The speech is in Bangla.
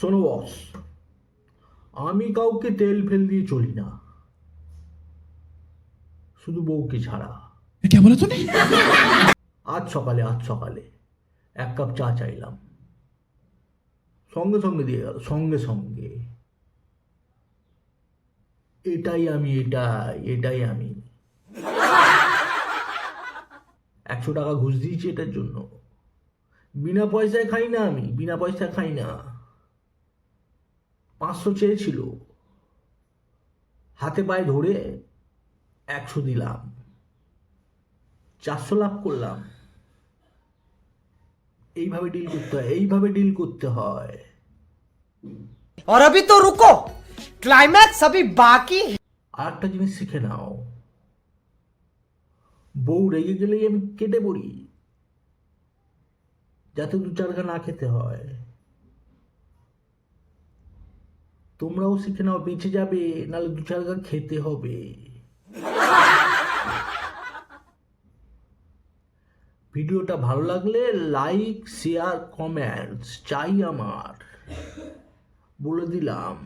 শোনো বস আমি কাউকে তেল ফেল দিয়ে চলি না। শুধু বউকে ছাড়া। আজ সকালে আজ সকালে এক কাপ চা চাইলাম। সঙ্গে সঙ্গে দিয়ে গেল সঙ্গে সঙ্গে। এটাই আমি এটাই এটাই আমি। একশো টাকা ঘুষ দিয়েছি এটার জন্য। বিনা পয়সায় খাই না আমি বিনা পয়সায় খাই না। পাঁচশো চেয়েছিল হাতে পায়ে ধরে একশো দিলাম চারশো লাভ করলাম এইভাবে ডিল করতে হয় এইভাবে ডিল করতে হয় और अभी तो रुको क्लाइमैक्स अभी बाकी है আর একটা জিনিস শিখে নাও বউ রেগে গেলেই আমি কেটে পড়ি যাতে দু চার ঘা না খেতে হয় তোমরাও শিখে নাও, বেঁচে যাবে, নাহলে দু চার গান খেতে হবে। ভিডিওটা ভালো লাগলে লাইক, শেয়ার, কমেন্টস, চাই আমার। বলে দিলাম।